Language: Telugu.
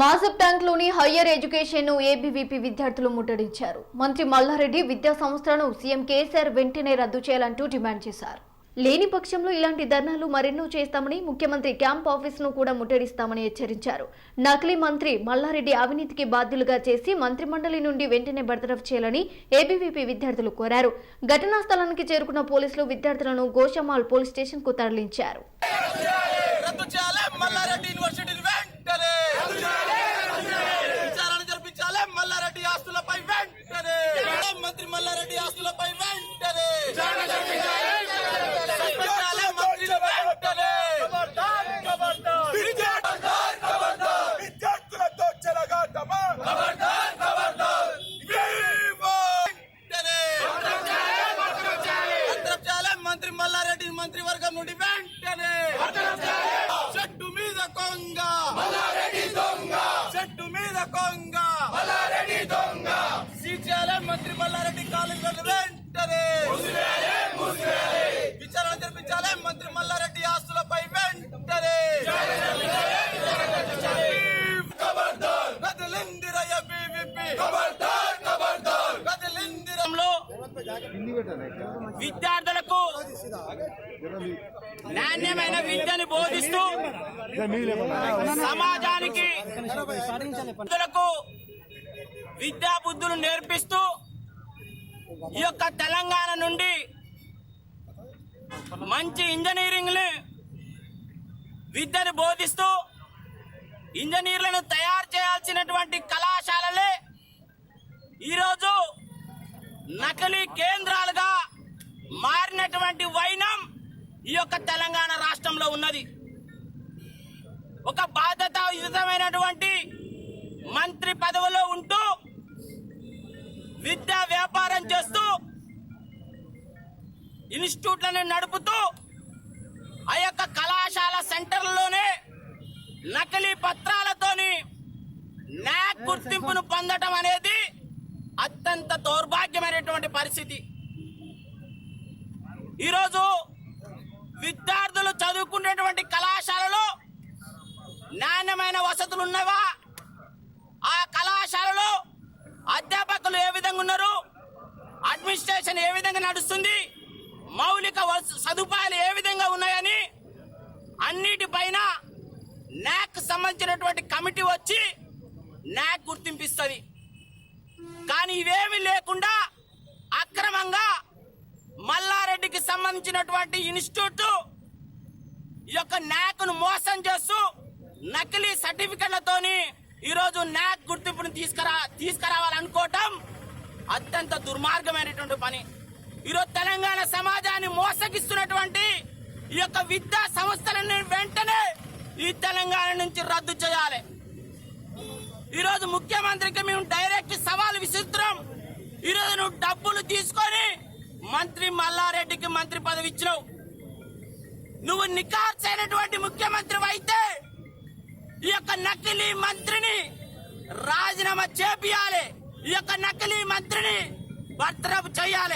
మాసప్ ట్యాంక్లోని హయ్యర్ ఎడ్యుకేషన్ను ఏబీవీపీ విద్యార్థులు ముట్టడించారు. మంత్రి మల్లారెడ్డి విద్యా సంస్థలను సీఎం కేసీఆర్ వెంటనే రద్దు చేయాలంటూ డిమాండ్ చేశారు. లేని పక్షంలో ఇలాంటి ధర్నాలు మరెన్నో చేస్తామని ముఖ్యమంత్రి క్యాంప్ ఆఫీస్ను కూడా ముట్టడిస్తామని హెచ్చరించారు. నకిలీ మంత్రి మల్లారెడ్డి అవినీతికి బాధ్యులుగా చేసి మంత్రి మండలి నుండి వెంటనే బర్తరఫ్ చేయాలని ఏబీవీపీ విద్యార్థులు కోరారు. ఘటనా స్థలానికి చేరుకున్న పోలీసులు విద్యార్థులను గోషమాల్ పోలీస్ స్టేషన్కు తరలించారు. మంత్రివర్గం నుండి వెంటనే చెట్టు మీద కొంగ చెట్టు మీద కొంగ సీచేయాలి మంత్రి మల్లారెడ్డి కాలేజీలను వెంటనే విద్యార్థులకు నాణ్యమైన విద్యను బోధిస్తూ సమాజానికి విద్యా బుద్ధులు నేర్పిస్తూ ఈ యొక్క తెలంగాణ నుండి మంచి ఇంజనీరింగ్ విద్యను బోధిస్తూ ఇంజనీర్లను తయారు చేయాల్సినటువంటి కళాశాలలే ఈరోజు నకిలీ కేంద్రాలుగా మారినటువంటి వైనం ఈ యొక్క తెలంగాణ రాష్ట్రంలో ఉన్నది. ఒక బాధ్యతాయుతమైనటువంటి మంత్రి పదవిలో ఉంటూ విద్యా వ్యాపారం చేస్తూ ఇన్స్టిట్యూట్లను నడుపుతూ ఆ యొక్క కళాశాల సెంటర్లోనే నకిలీ పత్రాలతోని నాక్ గుర్తింపును పొందటం అనేది అత్యంత దౌర్భాగ్యమైనటువంటి పరిస్థితి. ఈరోజు విద్యార్థులు చదువుకునేటువంటి కళాశాలలో నాణ్యమైన వసతులు ఉన్నవా? ఆ కళాశాలలో అధ్యాపకులు ఏ విధంగా ఉన్నారు? అడ్మినిస్ట్రేషన్ ఏ విధంగా నడుస్తుంది? మౌలిక వస- సదుపాయాలు ఏ విధంగా ఉన్నాయని అన్నిటిపైన నాక్ సంబంధించినటువంటి కమిటీ వచ్చి నాక్ గుర్తింపిస్తుంది. కానీ ఇవేమి లేకుండా అక్రమంగా మల్లారెడ్డికి సంబంధించినటువంటి ఇన్స్టిట్యూట్ ఈ యొక్క నాక్ను మోసం చేస్తూ నకిలీ సర్టిఫికెట్లతోని ఈరోజు నాక్ గుర్తింపును తీసుకురా తీసుకురావాలనుకోవటం అత్యంత దుర్మార్గమైనటువంటి పని. ఈరోజు తెలంగాణ సమాజాన్ని మోసగిస్తున్నటువంటి ఈ యొక్క విద్యా సంస్థలను వెంటనే ఈ తెలంగాణ నుంచి రద్దు చేయాలి. ఈరోజు ముఖ్యమంత్రికి మేము డైరెక్ట్ సవాల్ విసురుతున్నాం. ఈరోజు నువ్వు డబ్బులు తీసుకొని మంత్రి మల్లారెడ్డికి మంత్రి పదవి ఇచ్చినావు. నువ్వు నికార్చైనటువంటి ముఖ్యమంత్రి అయితే ఈ యొక్క నకిలీ మంత్రిని రాజీనామా చేపియాలి. ఈ యొక్క నకిలీ మంత్రిని బర్తరఫ్ చేయాలి.